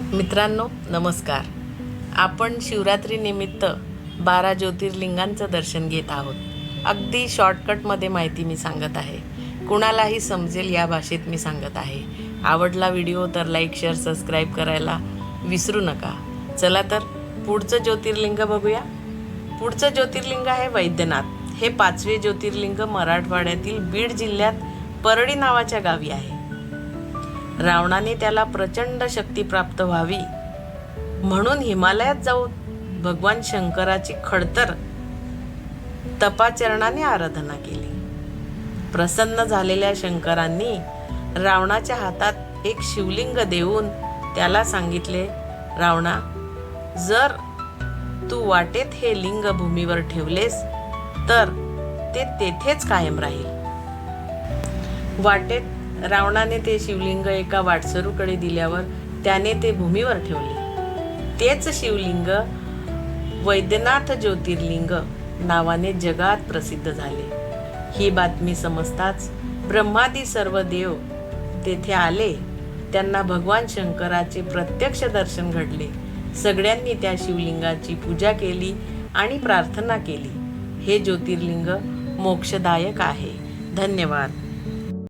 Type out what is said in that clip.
मित्रांनो नमस्कार. आपण शिवरात्रीनिमित्त बारा ज्योतिर्लिंगांचं दर्शन घेत आहोत. अगदी शॉर्टकटमध्ये माहिती मी सांगत आहे. कुणालाही समजेल या भाषेत मी सांगत आहे. आवडला व्हिडिओ तर लाईक शेअर सबस्क्राईब करायला विसरू नका. चला तर पुढचं ज्योतिर्लिंग बघूया. पुढचं ज्योतिर्लिंग आहे वैद्यनाथ. हे पाचवे ज्योतिर्लिंग मराठवाड्यातील बीड जिल्ह्यात परळी नावाच्या गावी आहे. रावणाने त्याला प्रचंड शक्ती प्राप्त व्हावी म्हणून हिमालयात जाऊन भगवान शंकराची खडतर तपाचरणाने आराधना केली. प्रसन्न झालेल्या शंकरांनी रावणाच्या हातात एक शिवलिंग देऊन त्याला सांगितले रावणा जर तू वाटेत हे लिंग भूमीवर ठेवलेस तर ते तेथेच कायम राहील. वाटेत रावणाने ते शिवलिंग एका वाटसरूकडे दिल्यावर त्याने ते भूमीवर ठेवले. तेच शिवलिंग वैद्यनाथ ज्योतिर्लिंग नावाने जगात प्रसिद्ध झाले. ही बातमी समजताच ब्रह्मादी सर्व देव तेथे आले. त्यांना भगवान शंकराचे प्रत्यक्ष दर्शन घडले. सगळ्यांनी त्या शिवलिंगाची पूजा केली आणि प्रार्थना केली. हे ज्योतिर्लिंग मोक्षदायक आहे. धन्यवाद.